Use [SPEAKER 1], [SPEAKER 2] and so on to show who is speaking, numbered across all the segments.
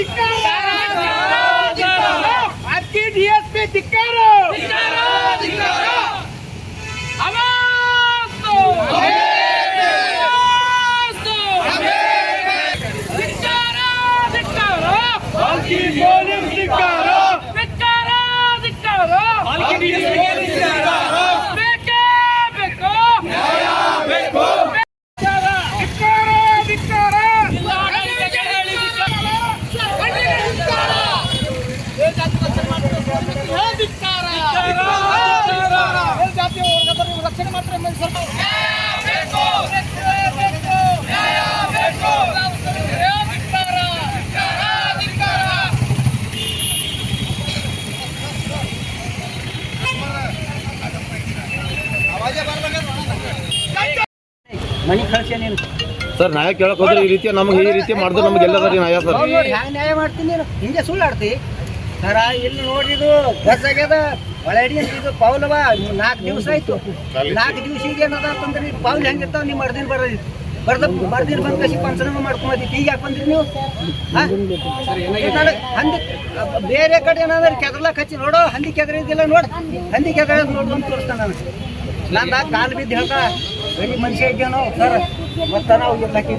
[SPEAKER 1] ಧಿಕ್ಕಾರ ಅಕ್ಕಿ D S P ಧಿಕ್ಕಾರ ಅವಾಸ್ತು! ಅವಾಸ್ತು! ಧಿಕ್ಕಾರ, ಧಿಕ್ಕಾರ! ಧಿಕ್ಕಾರ, ಧಿಕ್ಕಾರ! ಬೇಕೇ ಬೇಕು! ಧಿಕ್ಕಾರ, ಧಿಕ್ಕಾರ! ಹೇ ಧಿಕ್ಕಾರ! ಮೇಲ್ಜಾತಿ ವರ್ಗದವರಿಗೆ ರಕ್ಷಣೆ ಮಾತ್ರ ಮೇಲೆ ಸ್ವಲ್ಪ ಬೇಕು! ಬೇಕು! ಬೇಕು! ಹೇ ಧಿಕ್ಕಾರ! ಧಿಕ್ಕಾರ!
[SPEAKER 2] ಮನಿ ಕಳ್ಸಿ ನೀನು.
[SPEAKER 3] ಸರ್ ನ್ಯಾಯ ಕೇಳಕ್ ಹೋದ್ರೆ ಈ ರೀತಿ ನಮ್ಗೆ ಈ ರೀತಿ ಮಾಡಿದ್ರೆ ನಮ್ಗೆ ಎಲ್ಲದರಿ ನ್ಯಾಯ ಸರ್?
[SPEAKER 2] ನೋಡಿ ಹ್ಯಾಂಗ ನ್ಯಾಯ ಮಾಡ್ತೀನಿ ನೀನು? ಹಿಂಗೆ ಸುಳ್ಳು ಆಡ್ತಿ? ಸರ ಇಲ್ಲಿ ನೋಡಿದು ಇದು ಗಸ್ ಆಗ್ಯದ ಒಳಡಿ ಇದು ಪೌಲವ ನಾಲ್ಕು ದಿವಸ ಆಯ್ತು. ನಾಲ್ಕು ದಿವಸ ಈಗ ಏನದ ಅಂತಂದ್ರೆ ಪೌಲ್ ಹೆಂಗಿರ್ತಾವ ನೀವು ಮರ್ದಿನ ಬರೋದು ಬರ್ದ ಬರ್ದಿನ ಬಂದ ಕಸಿ ಪಂಚನಾಮ ಮಾಡ್ಕೊಂಬಂದಿತ್ತು. ಈಗ ಯಾಕೆ ಬಂದ್ರಿ ನೀವು? ಹಂದಿ ಬೇರೆ ಕಡೆ ಏನಾದ್ರೆ ಕೆದರ್ಲಕ್ ಹಚ್ಚಿ ನೋಡೋ. ಹಂದಿ ಕೆದರಿದಿಲ್ಲ ನೋಡ್. ಹಂದಿ ಕೆದರ ನೋಡು ಅಂತ ತೋರಿಸ್ತಾನ ನಾನು. ನಂದ ಕಾಲು ಬಿದ್ದು ಹೇಳ್ತಾ ಬರೀ ಮನುಷ್ಯ ಸರ್. ಮತ್ತೆ ನಾವು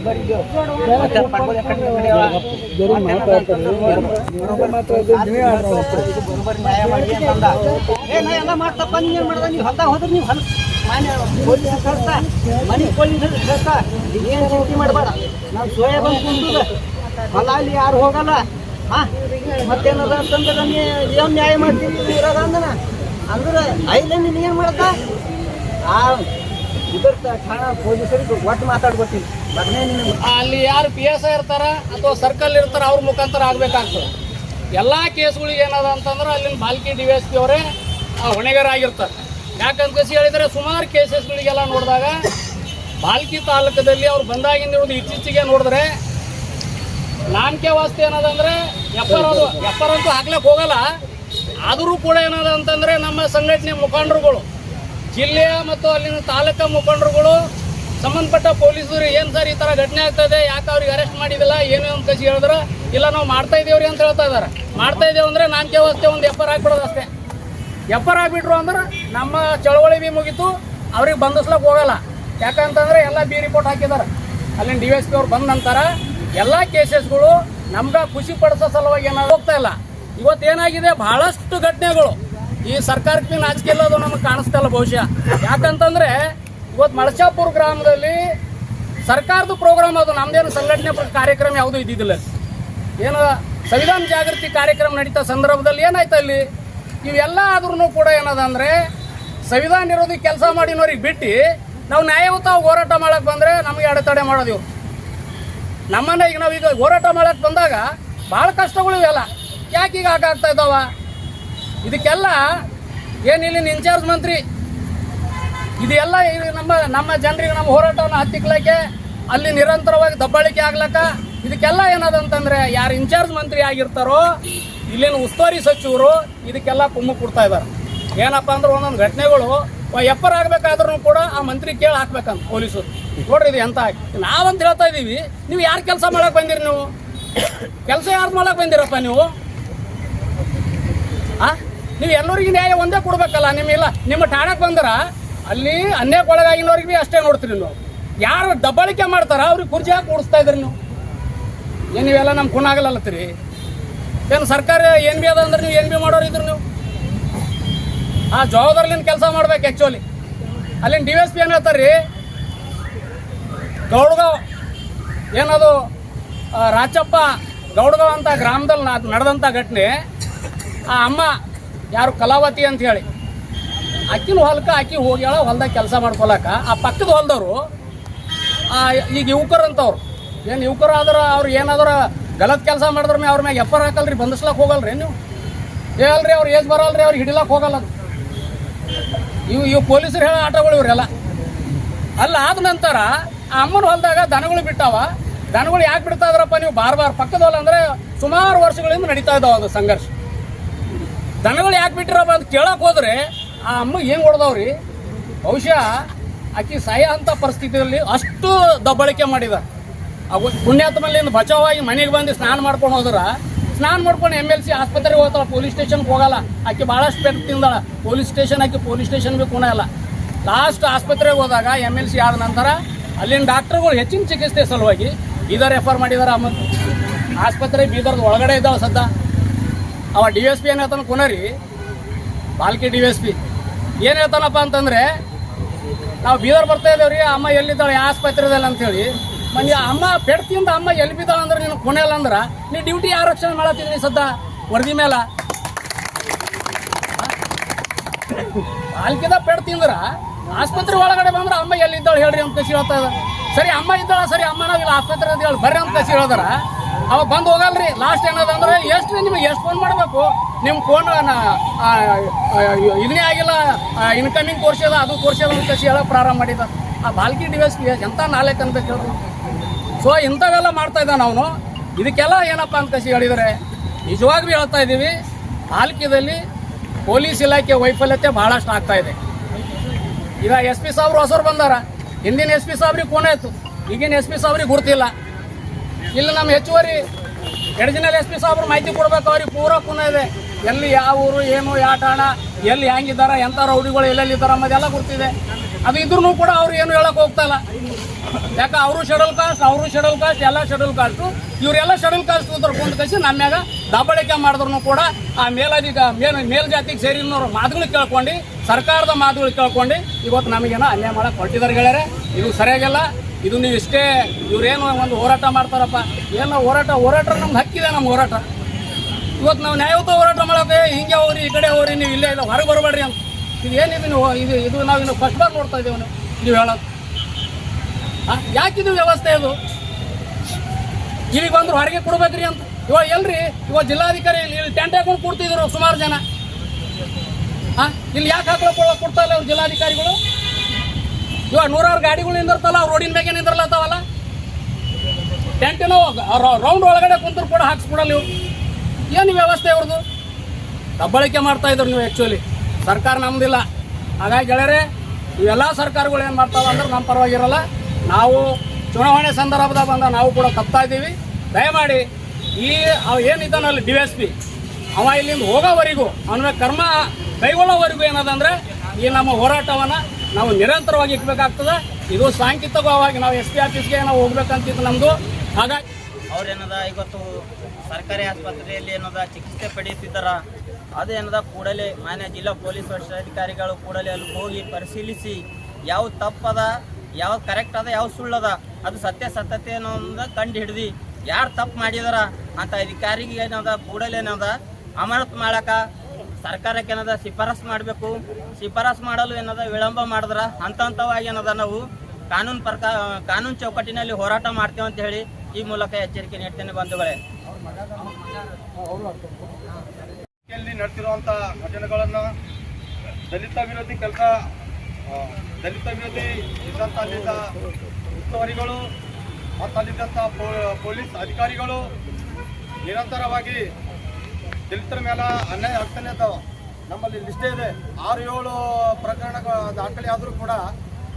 [SPEAKER 2] ಬರೀದೇವು ಮತ್ತೆ ಕಡೆ ನಡೆಯವ. ಇದು ಬರೋಬ್ಬರಿ ನ್ಯಾಯ ಮಾಡಿ ಅಂತಂದ. ಏ, ನಾ ಎಲ್ಲ ಮಾಡ್ತಪ್ಪ ನೀನ್ ಏನ್ ಮಾಡ್ದ? ನೀವು ಹೊಲ್ದಾಗ ಹೋದ್ರೆ ನೀವು ಹೊಲ ಮಾನ್ಯ ಪೊಲೀಸ್ ಕಳ್ಸ್ತಾ ಮನೆ ಪೊಲೀಸ್ ಕಳ್ಸ್ತಾ ಏನು ಚಿಂತೆ ಮಾಡಬೇಡ. ನಾವು ಸೋಯ ಬಂದು ಕುಂದುದ ಹೊಲ ಅಲ್ಲಿ ಯಾರು ಹೋಗಲ್ಲ. ಹಾ? ಮತ್ತೇನದ ಅಂತಂದ್ರೆ ನಮಗೆ ಏನು ನ್ಯಾಯ ಮಾಡ್ತೀವಿ ಇರೋದ ಅಂದ್ರೆ ಐಲ ನೀನು ಏನು ಮಾಡ್ತಾ ಆ ಇದ್ರ ಪೊಲೀಸರಿಗೆ ಒಟ್ಟು
[SPEAKER 1] ಅಲ್ಲಿ ಯಾರು ಪಿ ಎಸ್ ಐ ಇರ್ತಾರ ಅಥವಾ ಸರ್ಕಲ್ ಇರ್ತಾರ ಅವ್ರ ಮುಖಾಂತರ ಆಗ್ಬೇಕಾಗ್ತದೆ. ಎಲ್ಲ ಕೇಸ್ಗಳಿಗೆ ಏನದ ಅಂತಂದ್ರೆ ಅಲ್ಲಿನ ಬಾಲ್ಕಿ ಡಿ ಎಸ್ ಪಿ ಅವರೇ ಹೊಣೆಗಾರ ಆಗಿರ್ತಾರೆ ಯಾಕಂತ ಕಸಿ ಹೇಳಿದ್ರೆ ಸುಮಾರು ಕೇಸಸ್ಗಳಿಗೆಲ್ಲ ನೋಡಿದಾಗ ಬಾಲ್ಕಿ ತಾಲೂಕದಲ್ಲಿ ಅವ್ರು ಬಂದಾಗಿಂದ ಹಿಡಿದು ಇತ್ತೀಚೆಗೆ ನೋಡಿದ್ರೆ ನಾಮಕೆ ವಾಸ್ತೆ ಏನದಂದ್ರೆ ಎಫ್ಆರ್ ಅದು ಎಫರ್ ಅಂತೂ ಹಾಕ್ಲಕ್ಕೆ ಹೋಗಲ್ಲ. ಆದರೂ ಕೂಡ ಏನದ ಅಂತಂದ್ರೆ ನಮ್ಮ ಸಂಘಟನೆ ಮುಖಂಡರುಗಳು ಜಿಲ್ಲೆಯ ಮತ್ತು ಅಲ್ಲಿನ ತಾಲೂಕಾ ಮುಖಂಡರುಗಳು, ಸಂಬಂಧಪಟ್ಟ ಪೊಲೀಸರು ಏನು ಸರ್ ಈ ಥರ ಘಟನೆ ಆಗ್ತದೆ ಯಾಕೆ ಅವ್ರಿಗೆ ಅರೆಸ್ಟ್ ಮಾಡಿದಿಲ್ಲ ಏನು ಅಂತ ಕಸಿ ಹೇಳಿದ್ರೆ. ಇಲ್ಲ, ನಾವು ಮಾಡ್ತಾ ಇದ್ದೇವ್ರಿ ಅಂತ ಹೇಳ್ತಾ ಇದ್ದಾರೆ. ಮಾಡ್ತಾ ಇದ್ದೇವೆ ಅಂದರೆ ನಾಮಕೆ ವ್ಯವಸ್ಥೆ ಒಂದು ಎಪ್ಪರ್ ಹಾಕ್ಬಿಡೋದು ಅಷ್ಟೇ. ಎಪ್ಪರ್ ಆಗ್ಬಿಟ್ರು ಅಂದ್ರೆ ನಮ್ಮ ಚಳವಳಿ ಬಿ ಮುಗೀತು, ಅವ್ರಿಗೆ ಬಂಧಿಸ್ಲಕ್ಕೆ ಹೋಗಲ್ಲ. ಯಾಕಂತಂದ್ರೆ ಎಲ್ಲ ಬಿ ರಿಪೋರ್ಟ್ ಹಾಕಿದ್ದಾರೆ. ಅಲ್ಲಿನ ಡಿ ಎಸ್ ಪಿ ಅವ್ರು ಬಂದ ನಂತರ ಎಲ್ಲ ಕೇಸಸ್ಗಳು ನಮ್ಗೆ ಖುಷಿ ಪಡಿಸೋ ಸಲುವಾಗಿ ಏನಾದ್ರು ಹೋಗ್ತಾ ಇಲ್ಲ. ಇವತ್ತು ಏನಾಗಿದೆ ಬಹಳಷ್ಟು ಘಟನೆಗಳು. ಈ ಸರ್ಕಾರಕ್ಕೆ ನಾಚಿಕೆ ಇಲ್ಲೋದು ನಮಗೆ ಕಾಣಿಸ್ತಲ್ಲ ಬಹುಶಃ. ಯಾಕಂತಂದ್ರೆ ಇವತ್ತು ಮಳಶಾಪುರ ಗ್ರಾಮದಲ್ಲಿ ಸರ್ಕಾರದ ಪ್ರೋಗ್ರಾಮ್ ಅದು, ನಮ್ದೇನು ಸಂಘಟನೆ ಕಾರ್ಯಕ್ರಮ ಯಾವುದು ಇದ್ದಿದ್ದಿಲ್ಲ ಏನು ಸಂವಿಧಾನ ಜಾಗೃತಿ ಕಾರ್ಯಕ್ರಮ ನಡೀತಾ ಸಂದರ್ಭದಲ್ಲಿ ಏನಾಯ್ತು ಅಲ್ಲಿ? ಇವೆಲ್ಲ ಆದ್ರೂ ಕೂಡ ಏನದ ಅಂದ್ರೆ ಸಂವಿಧಾನ ನಿರೋಧಿ ಕೆಲಸ ಮಾಡಿನವ್ರಿಗೆ ಬಿಟ್ಟು ನಾವು ನ್ಯಾಯಯುತ ಹೋರಾಟ ಮಾಡಕ್ ಬಂದ್ರೆ ನಮಗೆ ಅಡೆತಡೆ ಮಾಡೋದು ನಮ್ಮನ್ನ ಈಗ ನಾವು ಈಗ ಹೋರಾಟ ಮಾಡಕ್ ಬಂದಾಗ ಭಾಳ ಕಷ್ಟಗಳು ಇವೆಲ್ಲ. ಯಾಕೆ ಈಗ ಆಗಾಗ್ತಾ ಇದ್ದಾವ ಇದಕ್ಕೆಲ್ಲ ಏನು ಇಲ್ಲಿನ ಇನ್ಚಾರ್ಜ್ ಮಂತ್ರಿ? ಇದೆಲ್ಲ ಇದು ನಮ್ಮ ನಮ್ಮ ಜನರಿಗೆ ನಮ್ಮ ಹೋರಾಟವನ್ನು ಹತ್ತಿಕ್ಲಕ್ಕೆ ಅಲ್ಲಿ ನಿರಂತರವಾಗಿ ದಬ್ಬಾಳಿಕೆ ಆಗ್ಲಕ್ಕ ಇದಕ್ಕೆಲ್ಲ ಏನದ ಅಂತಂದ್ರೆ ಯಾರು ಇನ್ಚಾರ್ಜ್ ಮಂತ್ರಿ ಆಗಿರ್ತಾರೋ, ಇಲ್ಲಿನ ಉಸ್ತುವಾರಿ ಸಚಿವರು ಇದಕ್ಕೆಲ್ಲ ಕುಮ್ಮು ಕೊಡ್ತಾ ಇದ್ದಾರೆ ಏನಪ್ಪ ಅಂದ್ರೆ ಒಂದೊಂದು ಘಟನೆಗಳು ಎಪ್ಪರ್ ಆಗ್ಬೇಕಾದ್ರೂ ಕೂಡ ಆ ಮಂತ್ರಿ ಕೇಳಿ ಹಾಕ್ಬೇಕಂತ ಪೊಲೀಸರು. ನೋಡ್ರಿ ಇದು ಎಂತ ನಾವಂತ ಹೇಳ್ತಾ ಇದೀವಿ, ನೀವು ಯಾರು ಕೆಲಸ ಮಾಡಕ್ ಬಂದಿರಿ ನೀವು? ಕೆಲಸ ಯಾರು ಮಾಡಕ್ ಬಂದಿರಪ್ಪ ನೀವು? ಆ? ನೀವು ಎಲ್ಲರಿಗೂ ನ್ಯಾಯ ಒಂದೇ ಕೊಡ್ಬೇಕಲ್ಲ, ನಿಮ್ಮಿಲ್ಲ, ನಿಮ್ಮ ಠಾಣಕ್ಕೆ ಬಂದ್ರ ಅಲ್ಲಿ ಅನ್ಯಕ್ಕೆ ಬಿ ಅಷ್ಟೇ ನೋಡ್ತೀರಿ ನೀವು. ಯಾರು ದಬ್ಬಾಳಿಕೆ ಮಾಡ್ತಾರ, ಅವ್ರಿಗೆ ಕುರ್ಚಿ ಹಾಕಿ ಓಡಿಸ್ತಾ ಇದ್ರಿ ನೀವು. ಏನು ನೀವೆಲ್ಲ ನಮ್ಮ ಖುನ್ ಆಗಲ್ಲತ್ತೀರಿ ಏನು ಸರ್ಕಾರ ಏನು ಬಿ ಅದ ಅಂದ್ರೆ ನೀವು ಏನು ಬಿ ಮಾಡೋರು ಇದ್ರು ನೀವು? ಆ ಜವಾಬ್ದಾರಿಲಿಂದ ಕೆಲಸ ಮಾಡ್ಬೇಕು ಆ್ಯಕ್ಚುಲಿ ಅಲ್ಲಿನ ಡಿ ಎಸ್ ಪಿ ಏನು ಹೇಳ್ತಾರೆ ರೀ ಗೌಡ್ಗಾಂವ್ ಏನದು ರಾಚಪ್ಪ ಗೌಡ್ಗಾವ್ ಅಂತ ಗ್ರಾಮದಲ್ಲಿ ನಡೆದಂಥ ಘಟನೆ, ಆ ಅಮ್ಮ ಯಾರು ಕಲಾವತಿ ಅಂತ ಹೇಳಿ. ಅಕ್ಕಿನ ಹೊಲಕ್ಕೆ ಆಕಿ ಹೋಗ್ಯಾಳ, ಹೊಲ್ದಾಗ ಕೆಲಸ ಮಾಡ್ಕೊಳಕ. ಆ ಪಕ್ಕದ ಹೊಲ್ದವರು ಈಗ ಯುವಕರು ಅಂತವ್ರು. ಏನು ಯುವಕರು ಆದ್ರೆ ಅವ್ರು ಏನಾದ್ರು ಗಲತ್ ಕೆಲಸ ಮಾಡಿದ್ರ ಮೇಲೆ ಅವ್ರ ಮ್ಯಾಗ ಎಪ್ಪರ್ ಹಾಕಲ್ರಿ ಬಂಧಿಸ್ಲಕ್ಕೆ ಹೋಗಲ್ರಿ ನೀವು? ಹೇಳಲ್ರಿ ಅವ್ರು ಏಜ್ ಬರಲ್ರಿ, ಅವ್ರು ಹಿಡಿಲಕ್ ಹೋಗಲ್ಲ ಅದು. ಇವು ಇವು ಪೊಲೀಸರು ಹೇಳೋ ಆಟಗಳು ಇವರೆಲ್ಲ. ಅಲ್ಲ, ಆದ ನಂತರ ಆ ಅಮ್ಮನ ಹೊಲದಾಗ ದನಗಳು ಬಿಟ್ಟಾವ. ದನಗಳು ಯಾಕೆ ಬಿಡ್ತಾ ಇದ್ರಪ್ಪ ನೀವು? ಬಾರ್ ಬಾರ್. ಪಕ್ಕದ ಹೊಲ ಅಂದ್ರೆ ಸುಮಾರು ವರ್ಷಗಳಿಂದ ನಡೀತಾ ಇದಾವ ಅದು ಸಂಘರ್ಷ. ದನಗಳು ಯಾಕೆ ಬಿಟ್ಟಿರಪ್ಪ ಅಂತ ಕೇಳಕ್ ಹೋದ್ರೆ ಆ ಅಮ್ಮ ಹೆಂಗ್ ಹೊಡೆದವ್ರಿ? ಬಹುಶಃ ಆಕಿ ಸಾಯ ಅಂತ ಪರಿಸ್ಥಿತಿಯಲ್ಲಿ ಅಷ್ಟು ದಬ್ಬಳಿಕೆ ಮಾಡಿದ ಪುಣ್ಯಾತ್ಮಲ್ಲಿಂದ ಬಚಾವಾಗಿ ಮನೆಗೆ ಬಂದು ಸ್ನಾನ ಮಾಡ್ಕೊಂಡು ಹೋದ್ರ, ಸ್ನಾನ ಮಾಡ್ಕೊಂಡು ಎಂ ಎಲ್ ಸಿ ಆಸ್ಪತ್ರೆಗೆ ಹೋಗ್ತಾಳ, ಪೊಲೀಸ್ ಸ್ಟೇಷನ್ಗೆ ಹೋಗಲ್ಲ. ಆಕೆ ಭಾಳಷ್ಟು ಪೆಟ್ಟು ತಿಂದಾಳ. ಪೊಲೀಸ್ ಸ್ಟೇಷನ್, ಆಕೆ ಪೊಲೀಸ್ ಸ್ಟೇಷನ್ ಸ್ಟೇಷನ್ಗೆ ಇಲ್ಲ ಲಾಸ್ಟ್ ಆಸ್ಪತ್ರೆಗೆ ಹೋದಾಗ ಎಂ ಎಲ್ ಸಿ ಆದ ನಂತರ ಅಲ್ಲಿನ ಡಾಕ್ಟರ್ಗಳು ಹೆಚ್ಚಿನ ಚಿಕಿತ್ಸೆ ಸಲುವಾಗಿ ಬೀದರ್ ರೆಫರ್ ಮಾಡಿದಾರೆ ಅಮ್ಮ ಆಸ್ಪತ್ರೆ ಬೀದರ್ದ ಒಳಗಡೆ ಇದ್ದಾವೆ ಸದ್ದ. ಅವ ಡಿ ಎಸ್ ಪಿ ಏನು ಹೇಳ್ತಾನೆ ಕುನರಿ? ಬಾಲ್ಕಿ ಡಿ ಎಸ್ ಪಿ ಏನು ಹೇಳ್ತಾನಪ್ಪ ಅಂತಂದ್ರೆ, ನಾವು ಬೀದರ್ ಬರ್ತಾ ಇದ್ದೇವ್ರಿ, ಅಮ್ಮ ಎಲ್ಲಿದ್ದಾಳೆ ಯಾವ ಆಸ್ಪತ್ರೆದಲ್ಲಿ ಅಂತೇಳಿ. ಮನೆ ಅಮ್ಮ ಪೆಡ್ತಿಯಿಂದ ಅಮ್ಮ ಎಲ್ಲಿ ಬಿದ್ದಾಳೆ ಅಂದ್ರೆ ನೀನು ಕೊನೆಯಲ್ಲ ಅಂದ್ರೆ, ನೀ ಡ್ಯೂಟಿ ಆರಕ್ಷಣೆ ರಕ್ಷಣೆ ಸದ್ದ, ವರದಿ ಮೇಲೆ ಬಾಲ್ಕಿದ ಪೆಡ್ ತಿಂದ್ರ ಆಸ್ಪತ್ರೆ ಒಳಗಡೆ ಬಂದ್ರೆ ಅಮ್ಮ ಎಲ್ಲಿದ್ದಾಳೆ ಹೇಳ್ರಿ ಅಂತ ಕಸಿ ಹೇಳ್ತಾ ಇದ್ದಾರೆ ಸರಿ, ಅಮ್ಮ ಇದ್ದಾಳ, ಸರಿ ಅಮ್ಮನಾಗಿಲ್ಲ ಆಸ್ಪತ್ರೆ ಅಂತ ಹೇಳಿ ಬರ್ರಿ ಅಂತ ಕಸಿ ಹೇಳ್ದಾರ ಅವಾಗ ಬಂದು ಹೋಗಲ್ರಿ. ಲಾಸ್ಟ್ ಏನದ ಅಂದ್ರೆ ಎಷ್ಟು ನಿಮಗೆ ಎಷ್ಟು ಫೋನ್ ಮಾಡಬೇಕು? ನಿಮ್ಮ ಫೋನ್ ಇದನ್ನೇ ಆಗಿಲ್ಲ ಇನ್ಕಮಿಂಗ್ ತೋರ್ಸ್ಯದ ಅದು ತೋರ್ಸ್ಯದ ಅಂತ ಹೇಳಕ್ ಪ್ರಾರಂಭ ಮಾಡಿದ. ಆ ಬಾಲ್ಕಿ ಡಿವೈಸ್ ಎಂಥ ನಾಲೆ ಅನ್ಬೇಕು ಹೇಳ್ರಿ. ಸೊ ಇಂಥವೆಲ್ಲ ಮಾಡ್ತಾ ಇದ್ದಾನೆ ಅವನು. ಇದಕ್ಕೆಲ್ಲ ಏನಪ್ಪ ಅಂತ ಕಸಿ ಹೇಳಿದರೆ ನಿಜವಾಗ್ಲೂ ಹೇಳ್ತಾ ಇದ್ದೀವಿ ಪಾಲ್ಕಿದಲ್ಲಿ ಪೊಲೀಸ್ ಇಲಾಖೆ ವೈಫಲ್ಯತೆ ಭಾಳಷ್ಟು ಆಗ್ತಾ ಇದೆ. ಈಗ ಎಸ್ ಪಿ ಸಾಬ್ರು ಹೊಸರು ಬಂದಾರ. ಹಿಂದಿನ ಎಸ್ ಪಿ ಸಾಬ್ರಿಗೆ ಫೋನ್ ಇತ್ತು ಈಗಿನ ಎಸ್ ಪಿ ಸಾಬ್ರಿಗೆ ಗುರ್ತಿಲ್ಲ. ಇಲ್ಲಿ, ನಮ್ಮ ಹೆಚ್ಚುವರಿ ಎಡಿಜಿನಲ್ ಎಸ್ ಪಿ ಸಾಹೇಬ್ರು ಮಾಹಿತಿ ಕೊಡ್ಬೇಕು, ಅವ್ರಿಗೆ ಪೂರ ಕುನ ಇದೆ. ಎಲ್ಲಿ ಯಾವ ಊರು, ಏನು ಯಾವ ಠಾಣ ಎಲ್ಲಿ ಹೆಂಗಿದ್ದಾರೆ ಎಂಥ ರೌಡಿಗಳು, ಎಲ್ಲೆಲ್ಲಿ ಇದ್ದಾರೆ ಅನ್ನೋದೆಲ್ಲ ಗೊತ್ತಿದೆ ಅದು ಇದ್ರೂ ಕೂಡ ಅವ್ರು ಏನು ಹೇಳಕ್ ಹೋಗ್ತಾ ಇಲ್ಲ. ಯಾಕೆ, ಅವರು ಶೆಡ್ಯೂಲ್ ಕಾಸ್ಟ್ ಅವರು ಶೆಡ್ಯೂಲ್ ಕಾಸ್ಟ್ ಎಲ್ಲ ಶೆಡ್ಯೂಲ್ ಕಾಸ್ಟು ಇವರೆಲ್ಲ ಶೆಡ್ಯೂಲ್ ಕಾಸ್ಟ್ ಕೊಂಡ್ ಕಸಿ ನಮ್ಮ ಮ್ಯಾಗ ದಬ್ಬಳಿಕೆ ಮಾಡಿದ್ರು ಕೂಡ ಆ ಮೇಲಧಿಕ, ಮೇಲ್, ಮೇಲ್ಜಾತಿಗೆ ಸೇರಿನವ್ರ ಮಾತುಗಳು ಕೇಳ್ಕೊಂಡು, ಸರ್ಕಾರದ ಮಾತುಗಳು ಕೇಳ್ಕೊಂಡು, ಇವತ್ತು ನಮಗೇನೋ ಅನ್ಯಾಯ ಮಾಡಕ್ಕೆ ಹೊರಟಿದ್ದಾರೆ ಗೆಳೆಯರೆ. ಇದು ಸರಿಯಾಗಿಲ್ಲ. ಇದು ನೀವು ಇಷ್ಟೇ ಇವ್ರೇನು ಒಂದು ಹೋರಾಟ ಮಾಡ್ತಾರಪ್ಪ. ಏನೋ ಹೋರಾಟ ಹೋರಾಟ ನಮ್ಗೆ ಹಕ್ಕಿದೆ ನಮ್ಮ ಹೋರಾಟ. ಇವತ್ತು ನಾವು ನ್ಯಾಯಯುತ ಹೋರಾಟ ಮಾಡೋಕೆ ಹಿಂಗೆ ಹೋಗ್ರಿ, ಈ ಕಡೆ ಹೋಗ್ರಿ, ನೀವು ಇಲ್ಲೇ ಇಲ್ಲ, ಹೊರಗೆ ಬರಬೇಡ್ರಿ ಅಂತ. ಇದು ಏನಿದೆ ನೀವು, ಇದು ಇದು ನಾವು ಇನ್ನು ಫಸ್ಟ್ ಬಾರ್ ನೋಡ್ತಾ ಇದ್ದೀವಿ ನೀವು. ಹೇಳೋದು. ಯಾಕಿದು ವ್ಯವಸ್ಥೆ ಇದು? ಇಲ್ಲಿಗೆ ಬಂದ್ರು ಹೊರಗೆ ಕೊಡ್ಬೇಕ್ರಿ ಅಂತ. ಇವಾಗ ಎಲ್ರಿ, ಇವಾಗ ಜಿಲ್ಲಾಧಿಕಾರಿ ಇಲ್ಲಿ ಟೆಂಟ್ ಹಾಕೊಂಡು ಕೊಡ್ತಿದ್ರು ಸುಮಾರು ಜನ. ಹಾಂ ಇಲ್ಲಿ ಯಾಕೆ ಹಾಕ್ಲಕ್ ಕೊಡ್ತಾ ಇಲ್ಲ ಅವ್ರು ಜಿಲ್ಲಾಧಿಕಾರಿಗಳು? ಇವಾಗ ನೂರಾರು ಗಾಡಿಗಳು ನಿಂದಿರ್ತಲ್ಲ ರೋಡಿನ ಮ್ಯಾಗೆ ನಿಂದಿರ್ಲತ್ತಾವಲ್ಲ? ಟೆಂಟಿನ ರೌಂಡ್ ಒಳಗಡೆ ಕುಂತರು ಕೂಡ ಹಾಕ್ಸ್ಬಿಡಲ್ಲ ನೀವು. ಏನು ವ್ಯವಸ್ಥೆ ಇವ್ರದ್ದು ದಬ್ಬಳಿಕೆ ಮಾಡ್ತಾ ಇದ್ರು ನೀವು ಆ್ಯಕ್ಚುಲಿ ಸರ್ಕಾರ ನಮ್ದಿಲ್ಲ. ಹಾಗಾಗಿ ಗೆಳೆಯರೆ, ಇವೆಲ್ಲ ಸರ್ಕಾರಗಳು ಏನು ಮಾಡ್ತಾವೆ ಅಂದ್ರೆ ನಮ್ಮ ಪರವಾಗಿರಲ್ಲ. ನಾವು ಚುನಾವಣೆ ಸಂದರ್ಭದಾಗ ಬಂದ ನಾವು ಕೂಡ ತಪ್ತಾ ಇದ್ದೀವಿ. ದಯಮಾಡಿ ಈ ಏನಿದ್ದಾನಲ್ಲ ಡಿ ಎಸ್ ಪಿ ಅವ ಇಲ್ಲಿಂದ ಹೋಗೋವರೆಗೂ, ಅವನ ಕರ್ಮ ಕೈಗೊಳ್ಳೋವರೆಗೂ ಏನದಂದ್ರೆ, ಈ ನಮ್ಮ ಹೋರಾಟವನ್ನು ನಾವು ನಿರಂತರವಾಗಿ ಇಕ್ಬೇಕಾಗ್ತದೆ. ಇದು ಸಾಂಕೇತಿಕವಾಗಿ ನಾವು ಎಸ್ ಪಿ ಆಫೀಸ್ಗೆ ನಾವು ಹೋಗ್ಬೇಕಂತಿದ್ ನಮ್ಮದು ಹಾಗಾಗಿ
[SPEAKER 4] ಅವ್ರೇನದ ಇವತ್ತು ಸರ್ಕಾರಿ ಆಸ್ಪತ್ರೆಯಲ್ಲಿ ಏನದ, ಚಿಕಿತ್ಸೆ ಪಡೆಯುತ್ತಿದ್ದಾರ ಅದೇನದ ಕೂಡಲೇ ಮಾನ್ಯ ಜಿಲ್ಲಾ ಪೊಲೀಸ್ ವರಿಷ್ಠಾಧಿಕಾರಿಗಳು ಕೂಡಲೇ ಅಲ್ಲಿ ಹೋಗಿ ಪರಿಶೀಲಿಸಿ ಯಾವ ತಪ್ಪದ, ಯಾವ ಕರೆಕ್ಟ್ ಅದ, ಯಾವ ಸುಳ್ಳದ, ಅದು ಸತ್ಯ ಸತ್ಯತೆ ಅನ್ನೋದ ಕಂಡು ಹಿಡ್ದು ಯಾರು ತಪ್ಪು ಮಾಡಿದಾರ ಅಂತ ಅಧಿಕಾರಿಗೆ ಏನದ, ಕೂಡಲೇ ಏನದ, ಅಮಾನತ್ ಮಾಡಕ ಸರ್ಕಾರಕ್ಕೆ ಏನದ ಶಿಫಾರಸು ಮಾಡಬೇಕು? ಶಿಫಾರಸು ಮಾಡಲು ಏನದ ವಿಳಂಬ ಮಾಡಿದ್ರ? ಹಂತ ಹಂತವಾಗಿ ಏನದ ನಾವು ಕಾನೂನು ಪ್ರಕಾರ ಕಾನೂನು ಚೌಕಟ್ಟಿನಲ್ಲಿ ಹೋರಾಟ ಮಾಡ್ತೇವೆ ಅಂತ ಹೇಳಿ ಈ ಮೂಲಕ ಎಚ್ಚರಿಕೆ ನೀಡ್ತೇನೆ ಬಂಧುಗಳೇ.
[SPEAKER 5] ಯಲ್ಲಿ ನಡೆದಿರುವಂಥ ಘಟನೆಗಳನ್ನು ದಲಿತ ವಿರೋಧಿ ಕೆಲಸ ದಲಿತ ವಿರೋಧಿ ಇದ್ದಂಥ ಅಲ್ಲಿದ್ದ ಉಸ್ತುವಾರಿಗಳು ಮತ್ತು ಅಲ್ಲಿದ್ದಂಥ ಪೊಲೀಸ್ ಅಧಿಕಾರಿಗಳು ನಿರಂತರವಾಗಿ ದಲಿತರ ಮೇಲೆ ಅನ್ಯಾಯ ಆಗ್ತಾನೆ ಇದ್ದಾವೆ ನಮ್ಮಲ್ಲಿ ಲಿಸ್ಟ್ ಇದೆ. ಆರು ಏಳು ಪ್ರಕರಣ ದಾಖಲೆ ಆದರೂ ಕೂಡ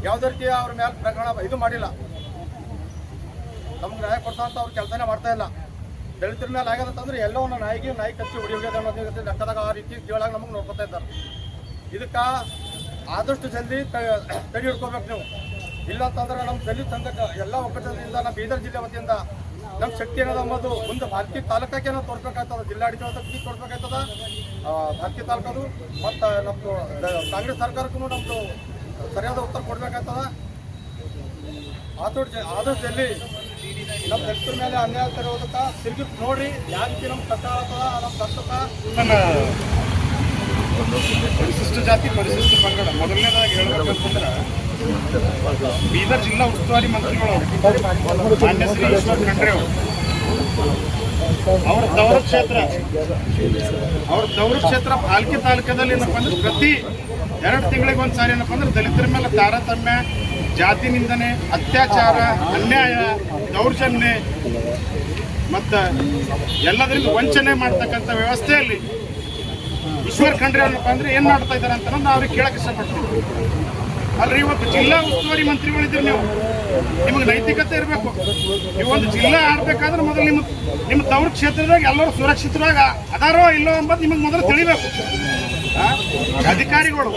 [SPEAKER 5] ಯಾವುದೇ ರೀತಿಯ ಅವ್ರ ಮೇಲೆ ಪ್ರಕರಣ ಇದು ಮಾಡಿಲ್ಲ. ನಮ್ಗೆ ನ್ಯಾಯ ಕೊಡ್ಸಂತ ಅವ್ರು ಕೆಲಸನೇ ಮಾಡ್ತಾ ಇಲ್ಲ. ದಲಿತರ ಮೇಲೆ ಆಗದಂತಂದ್ರೆ ಎಲ್ಲೋ ಒಂದು ನಾಯಿಗೆ ನಾಯಿ ಕಚ್ಚಿ ಹೊಡಿ ಹೋಗ್ಯದ ಅನ್ನೋದು ಲೆಕ್ಕದಾಗ ಆ ರೀತಿ ಕೇಳಾಗ ನಮಗೆ ನೋಡ್ಕೊತಾ ಇದ್ದಾರೆ. ಇದಕ್ಕೆ ಆದಷ್ಟು ಜಲ್ದಿ ತಡೆ ಹಿಡ್ಕೋಬೇಕು ನೀವು. ಇಲ್ಲ ಅಂತಂದ್ರೆ ನಮ್ಮ ದಲಿತ ಸಂಘ ಎಲ್ಲ ಒಕ್ಕಟದಿಂದ ನಮ್ಮ ಬೀದರ್ ಜಿಲ್ಲೆ ವತಿಯಿಂದ ನಮ್ಮ ಶಕ್ತಿ ಏನದ ಅಂಬೋದು ಒಂದು ಭಾರತೀಯ ತಾಲೂಕಕ್ಕೆ ಏನೋ ತೋರ್ಸ್ಬೇಕಾಗ್ತದ ಜಿಲ್ಲಾಡಳಿತ ತೋರ್ಸ್ಬೇಕಾಗ್ತದ ಭಾರತೀಯ ಭಾರತಿ ತಾಲೂಕದು. ಮತ್ತು ನಮ್ಮದು ಕಾಂಗ್ರೆಸ್ ಸರ್ಕಾರಕ್ಕೂ ನಮ್ಮದು ಸರಿಯಾದ ಉತ್ತರ ಕೊಡ್ಬೇಕಾಯ್ತದ ಜ- ಆದಷ್ಟು ಎಲ್ಲಿ ನಮ್ಮ ದಲಿತರ ಮೇಲೆ ಅನ್ಯಾಯ ತರೋದಕ್ಕೆ ತಿರುಗಿ ನೋಡ್ರಿ ಯಾವ ರೀತಿ ನಮ್ಮ ಕಷ್ಟ ಆಗ್ತದ ನಮ್ಮ ಕಷ್ಟಕ್ಕ
[SPEAKER 6] ಪರಿಶಿಷ್ಟ ಜಾತಿ, ಪರಿಶಿಷ್ಟ ಪಂಗಡ. ಮೊದಲನೇದಾಗಿ ಹೇಳಬೇಕಂತಂದ್ರೆ, ಬೀದರ್ ಜಿಲ್ಲಾ ಉಸ್ತುವಾರಿ ಮಂತ್ರಿಗಳು, ಮಾನ್ಯ ಶ್ರೀ ಈಶ್ವರ್ ಖಂಡ್ರೆ ಅವರು, ಅವರ ದೌರ ಕ್ಷೇತ್ರ, ಅವ್ರ ದೌರ ಕ್ಷೇತ್ರ ಪಾಲ್ಕಿ ತಾಲೂಕದಲ್ಲಿ ಏನಪ್ಪ ಅಂದ್ರೆ ಪ್ರತಿ ಎರಡು ತಿಂಗಳಿಗೆ ಒಂದು ಸಾರಿ ಏನಪ್ಪ ಅಂದ್ರೆ ದಲಿತರ ಮೇಲೆ ತಾರತಮ್ಯ, ಜಾತಿ ನಿಂದನೆ, ಅತ್ಯಾಚಾರ, ಅನ್ಯಾಯ, ದೌರ್ಜನ್ಯ, ಮತ್ತು ಎಲ್ಲದರಿಂದ ವಂಚನೆ ಮಾಡ್ತಕ್ಕಂಥ ವ್ಯವಸ್ಥೆಯಲ್ಲಿ ಈಶ್ವರ್ ಖಂಡ್ರೆ ಏನಪ್ಪ ಅಂದ್ರೆ ಏನ್ ಮಾಡ್ತಾ ಇದ್ದಾರೆ ಅಂತ ನಾವು ಅವ್ರಿಗೆ ಕೇಳಕ್ ಇಷ್ಟಪಡ್ತೀವಿ ಅಲ್ರಿ, ಇವತ್ತು ಜಿಲ್ಲಾ ಉಸ್ತುವಾರಿ ಮಂತ್ರಿಗಳಿದ್ದೀರಿ ನೀವು. ನಿಮಗೆ ನೈತಿಕತೆ ಇರಬೇಕು. ನೀವು ಒಂದು ಜಿಲ್ಲಾ ಆಡ್ಬೇಕಾದ್ರೆ ಮೊದಲು ನಿಮ್ಮ ನಿಮ್ಮ ತವ್ರ ಕ್ಷೇತ್ರದಾಗ ಎಲ್ಲರೂ ಸುರಕ್ಷಿತರಾಗ ಅದಾರೋ ಇಲ್ಲೋ ಅಂಬದ್ ನಿಮಗೆ ಮೊದಲು ತಿಳಿಬೇಕು? ಅಧಿಕಾರಿಗಳು,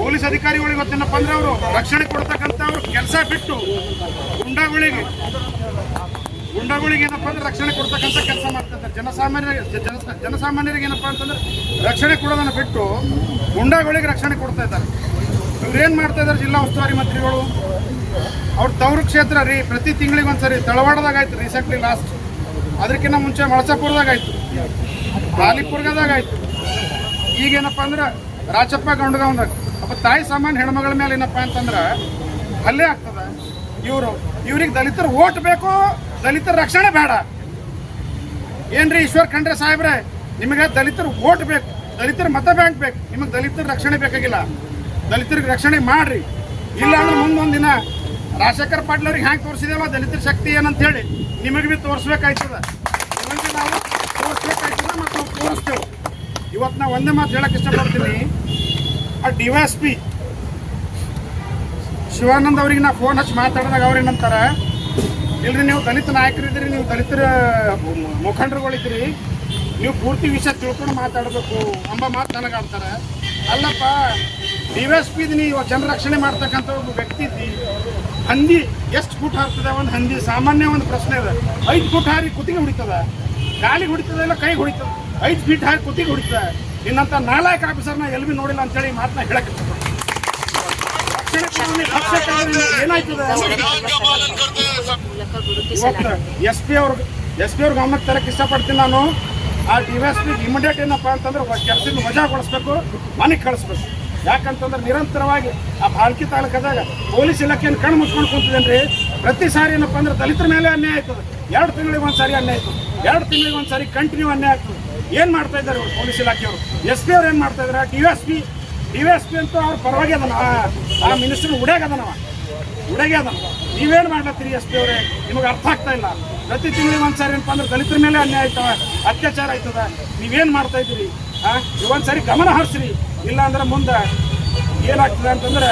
[SPEAKER 6] ಪೊಲೀಸ್ ಅಧಿಕಾರಿಗಳು ಇವತ್ತೇನಪ್ಪ ಅಂದ್ರೆ ಅವರು ರಕ್ಷಣೆ ಕೊಡ್ತಕ್ಕಂಥ ಅವ್ರ ಕೆಲಸ ಬಿಟ್ಟು ಗುಂಡಾಗಳಿಗೆ ಗುಂಡಾಗಳಿಗೆ ಏನಪ್ಪ ಅಂದ್ರೆ ರಕ್ಷಣೆ ಕೊಡ್ತಕ್ಕಂಥ ಕೆಲಸ ಮಾಡ್ತಿದ್ದಾರೆ ಜನಸಾಮಾನ್ಯ ಜನ ಜನಸಾಮಾನ್ಯರಿಗೆ ಏನಪ್ಪ ಅಂತಂದ್ರೆ ರಕ್ಷಣೆ ಕೊಡೋದನ್ನು ಬಿಟ್ಟು ಗುಂಡಾಗಳಿಗೆ ರಕ್ಷಣೆ ಕೊಡ್ತಾ ಇದ್ದಾರೆ. ಇವ್ರೇನ್ ಮಾಡ್ತಾ ಇದ್ದಾರೆ ಜಿಲ್ಲಾ ಉಸ್ತುವಾರಿ ಮಂತ್ರಿಗಳು? ಅವ್ರ ತವರು ಕ್ಷೇತ್ರ ರೀ, ಪ್ರತಿ ತಿಂಗಳಿಗೆ ಒಂದ್ಸರಿ ತಳವಾಡದಾಗ ಆಯ್ತು ರೀಸೆಂಟ್ಲಿ ಲಾಸ್ಟ್ ಅದಕ್ಕಿಂತ ಮುಂಚೆ ಮಳಸಾಪುರದಾಗ ಆಯ್ತು. ಈಗೇನಪ್ಪ ಅಂದ್ರೆ ರಾಚಪ್ಪ ಗೌಂಡಗಾವ್ದಾಗ ಅಪ್ಪ ತಾಯಿ ಸಾಮಾನ್ಯ ಹೆಣ್ಮಗಳ ಮೇಲೆ ಏನಪ್ಪ ಅಂತಂದ್ರೆ ಹಲ್ಲೆ ಆಗ್ತದೆ. ಇವರು, ಇವ್ರಿಗೆ ದಲಿತರು ಓಟ್ ಬೇಕು, ದಲಿತರ ರಕ್ಷಣೆ ಬೇಡ. ಏನ್ರಿ ಈಶ್ವರ್ ಖಂಡ್ರೆ ಸಾಹೇಬ್ರೆ? ನಿಮಗೆ ದಲಿತರು ಓಟ್ ಬೇಕು. ದಲಿತರ ಮತ ಬ್ಯಾಂಕ್ ಬೇಕು. ನಿಮಗೆ ದಲಿತರ ರಕ್ಷಣೆ ಬೇಕಾಗಿಲ್ಲ. ದಲಿತರಿಗೆ ರಕ್ಷಣೆ ಮಾಡ್ರಿ. ಇಲ್ಲ ಅಂದ್ರೆ ಮುಂದೊಂದು ದಿನ ರಾಜಶೇಖರ್ ಪಾಟೀಲ್ ಅವ್ರಿಗೆ ಹ್ಯಾಂಗೆ ತೋರಿಸಿದೆಯಲ್ಲ ದಲಿತರ ಶಕ್ತಿ ಏನಂತ ಹೇಳಿ ನಿಮಗೆ ಬಿ ತೋರಿಸ್ಬೇಕಾಯ್ತದ. ನಾವು ತೋರಿಸ್ಬೇಕಾಯ್ತದ ಮತ್ತು ನಾವು ತೋರಿಸ್ತೇವೆ. ಇವತ್ತು ನಾ ಒಂದೇ ಮಾತು ಹೇಳಕ್ ಇಷ್ಟಪಡ್ತೀನಿ. ಆ D Y S P Shivanand ಅವ್ರಿಗೆ ನಾ ಫೋನ್ ಹಚ್ಚಿ ಮಾತಾಡಿದಾಗ ಅವ್ರು ಇಲ್ರಿ, ನೀವು ದಲಿತ ನಾಯಕರಿದ್ದೀರಿ ನೀವು ದಲಿತರ ಮುಖಂಡರುಗಳಿದ್ದೀರಿ. ನೀವು ಪೂರ್ತಿ ವಿಷಯ ತಿಳ್ಕೊಂಡು ಮಾತಾಡಬೇಕು ಅಂಬ ಮಾತು ನನಗೆ ಆಡ್ತಾರೆ ಅಲ್ಲಪ್ಪ, ಡಿ ಎಸ್ ಪಿ ನೀವು ಜನರಕ್ಷಣೆ ಮಾಡ್ತಕ್ಕಂಥ ಒಬ್ಬ ವ್ಯಕ್ತಿ ಇದ್ದಿ. ಹಂದಿ, ಎಷ್ಟು ಫುಟ್ ಹಾರ್ತದೆ ಒಂದು ಹಂದಿ? ಸಾಮಾನ್ಯ ಒಂದು ಪ್ರಶ್ನೆ ಇದೆ. ಐದು ಫುಟ್ ಹಾರಿ ಕುತ್ತಿಗೆ ಹೊಡಿತದ. ಗಾಳಿ ಹೊಡಿತದ ಇಲ್ಲ ಕೈ ಹೊಡಿತದ? ಐದು ಫೀಟ್ ಹಾರಿ ಕುತ್ತಿಗೆ ಹೊಡಿತದೆ. ಇನ್ನಂಥ ನಾಲ್ಕು ಆಫೀಸರ್ನ ಎಲ್ಲಿ ನೋಡಿಲ್ಲ ಅಂತೇಳಿ ಮಾತನ್ನ ಹೇಳಕ್ಕೆ ಇಷ್ಟಪಡ್ತೀನಿ. ರಕ್ಷಣೆ ಕಾನೂನಿಗೆ ರಕ್ಷಣೆ ಕಾನೂನಿಗೆ ಏನಾಯ್ತದೆ ಇವತ್ತು ಎಸ್ ಪಿ ಅವ್ರ ಎಸ್ ಪಿ ಅವ್ರ ಗಮನಕ್ಕೆ ತರಕ್ಕೆ ಇಷ್ಟಪಡ್ತೀನಿ ನಾನು. ಆ ಡಿ ಎಸ್ ಪಿ ಇಮಿಡಿಯೇಟ್ ಏನಪ್ಪ ಅಂತಂದ್ರೆ ಕೆಲಸದಿಂದ ವಜಾಗೊಳಿಸ್ಬೇಕು ಮನೆಗೆ ಕಳಿಸ್ಬೇಕು. ಯಾಕಂತಂದ್ರೆ ನಿರಂತರವಾಗಿ ಆ ಬಾಳ್ಕಿ ತಾಲೂಕದಾಗ ಪೊಲೀಸ್ ಇಲಾಖೆಯನ್ನು ಕಣ್ಣು ಮುಚ್ಕೊಂಡು ಕುಂತಿದ್ದೇನೆ ಪ್ರತಿ ಸಾರಿ ಏನಪ್ಪ ಅಂದ್ರೆ ದಲಿತರ ಮೇಲೆ ಅನ್ಯಾಯ ಆಯ್ತದೆ. ಎರಡು ತಿಂಗಳಿಗೆ ಒಂದು ಸಾರಿ ಅನ್ಯಾಯ ಆಯ್ತು ಎರಡು ತಿಂಗಳಿಗೆ ಒಂದು ಸಾರಿ ಕಂಟಿನ್ಯೂ ಅನ್ಯಾಯ ಆಗ್ತದೆ ಏನು ಮಾಡ್ತಾ ಇದ್ದಾರೆ ಪೊಲೀಸ್ ಇಲಾಖೆಯವರು? ಎಸ್ ಪಿ ಅವ್ರು ಏನು ಮಾಡ್ತಾ ಇದ್ದಾರೆ? D S P D S P ಅಂತೂ ಅವ್ರ ಪರವಾಗಿ ಅದನ ಆ ಮಿನಿಸ್ಟರ್ ಉಡ್ಯಾಗ ಅದನವ. ಉಡಗೆ ನೀವೇನು ಮಾಡ್ಲತ್ತೀರಿ ಎಸ್ ಪಿ ಅವರೇ? ನಿಮಗೆ ಅರ್ಥ ಆಗ್ತಾ ಇಲ್ಲ. ಪ್ರತಿ ತಿಂಗಳಿಗೆ ಒಂದ್ಸಾರಿ ಏನಪ್ಪ ಅಂದ್ರೆ ದಲಿತರ ಮೇಲೆ ಅನ್ಯಾಯ ಆಯ್ತವ, ಅತ್ಯಾಚಾರ ಆಯ್ತದ. ನೀವೇನು ಮಾಡ್ತಾ ಇದ್ದೀರಿ? ಆ ಒಂದ್ಸಾರಿ ಗಮನ ಹರಿಸ್ರಿ. ಇಲ್ಲ ಅಂದ್ರೆ ಮುಂದೆ ಏನಾಗ್ತದೆ ಅಂತಂದ್ರೆ,